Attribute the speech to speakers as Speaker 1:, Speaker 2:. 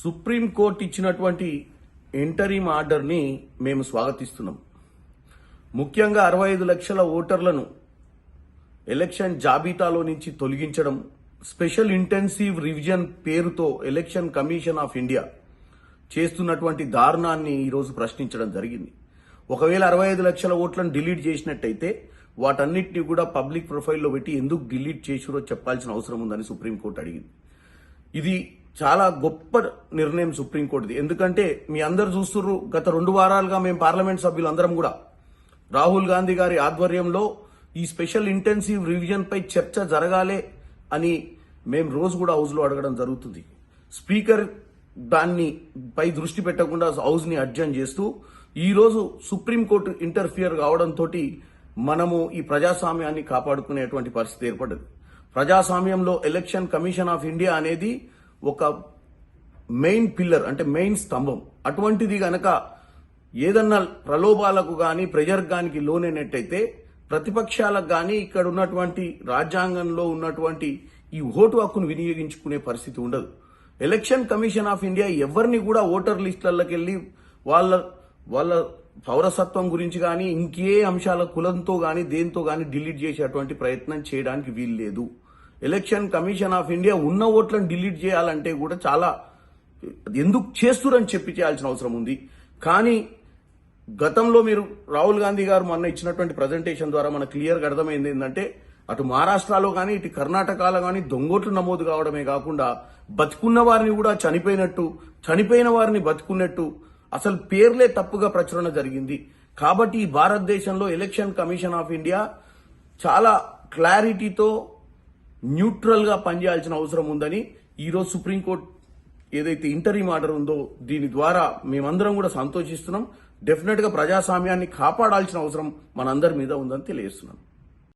Speaker 1: Supreme court ఇచ్చినటువంటి interim ఆర్డర్ని మేము స్వాగతిస్తున్నాం. ముఖ్యంగా అరవై ఐదు లక్షల ఓటర్లను ఎలక్షన్ జాబితాలో నుంచి తొలగించడం స్పెషల్ ఇంటెన్సివ్ రివిజన్ పేరుతో ఎలక్షన్ కమిషన్ ఆఫ్ ఇండియా చేస్తున్నటువంటి దారుణాన్ని ఈరోజు ప్రశ్నించడం జరిగింది. ఒకవేళ అరవై ఐదు లక్షల ఓట్లను డిలీట్ చేసినట్టయితే వాటన్నిటిని కూడా పబ్లిక్ ప్రొఫైల్లో పెట్టి ఎందుకు డిలీట్ చేసిరో చెప్పాల్సిన అవసరం ఉందని సుప్రీంకోర్టు అడిగింది. ఇది చాలా గొప్ప నిర్ణయం సుప్రీంకోర్టుది. ఎందుకంటే మీ అందరు చూస్తున్నారు గత రెండు వారాలుగా మేము పార్లమెంట్ సభ్యులు అందరం కూడా. రాహుల్ గాంధీ గారి ఆధ్వర్యంలో ఈ స్పెషల్ ఇంటెన్సివ్ రివిజన్ పై చర్చ జరగాలే అని మేము రోజు కూడా హౌస్లో అడగడం జరుగుతుంది. స్పీకర్ దాన్ని పై దృష్టి పెట్టకుండా హౌస్ని అడ్జన్ చేస్తూ ఈరోజు సుప్రీంకోర్టు ఇంటర్ఫియర్ కావడంతో మనము ఈ ప్రజాస్వామ్యాన్ని కాపాడుకునేటువంటి పరిస్థితి ఏర్పడ్డది. ప్రజాస్వామ్యంలో ఎలక్షన్ కమిషన్ ఆఫ్ ఇండియా అనేది ఒక మెయిన్ పిల్లర్ అంటే మెయిన్ స్తంభం. అటువంటిది గనక ఏదన్నా ప్రలోభాలకు కానీ ప్రెజర్ గానికి లోనైనట్టయితే ప్రతిపక్షాలకు కానీ ఇక్కడ ఉన్నటువంటి రాజ్యాంగంలో ఉన్నటువంటి ఈ ఓటు హక్కును వినియోగించుకునే పరిస్థితి ఉండదు. ఎలక్షన్ కమిషన్ ఆఫ్ ఇండియా ఎవరిని కూడా ఓటర్ లిస్టులకి వెళ్ళి వాళ్ళ వాళ్ళ పౌరసత్వం గురించి కానీ ఇంకే అంశాల కులంతో కానీ దేంతో కానీ డిలీట్ చేసేటువంటి ప్రయత్నం చేయడానికి వీలు లేదు ఎలక్షన్ కమిషన్ ఆఫ్ ఇండియా ఉన్న ఓట్లను డిలీట్ చేయాలంటే కూడా చాలా ఎందుకు చేస్తురని చెప్పి చేయాల్సిన అవసరం ఉంది. కానీ గతంలో మీరు రాహుల్ గాంధీ గారు మొన్న ఇచ్చినటువంటి ప్రజెంటేషన్ ద్వారా మనకు క్లియర్గా అర్థమైంది ఏంటంటే అటు మహారాష్ట్రలో కానీ ఇటు కర్ణాటకలో కానీ దొంగోట్లు నమోదు కావడమే కాకుండా బతుకున్న వారిని కూడా చనిపోయినట్టు చనిపోయిన వారిని బతుకున్నట్టు అసలు పేర్లే తప్పుగా ప్రచురణ జరిగింది. కాబట్టి ఈ భారతదేశంలో ఎలక్షన్ కమిషన్ ఆఫ్ ఇండియా చాలా క్లారిటీతో న్యూట్రల్గా పనిచేయాల్సిన అవసరం ఉందని ఈరోజు సుప్రీంకోర్టు ఏదైతే ఇంటరీమ్ ఆర్డర్ ఉందో దీని ద్వారా మేమందరం కూడా సంతోషిస్తున్నాం. డెఫినెట్గా ప్రజాస్వామ్యాన్ని కాపాడాల్సిన అవసరం మనందరి మీద ఉందని తెలియజేస్తున్నాం.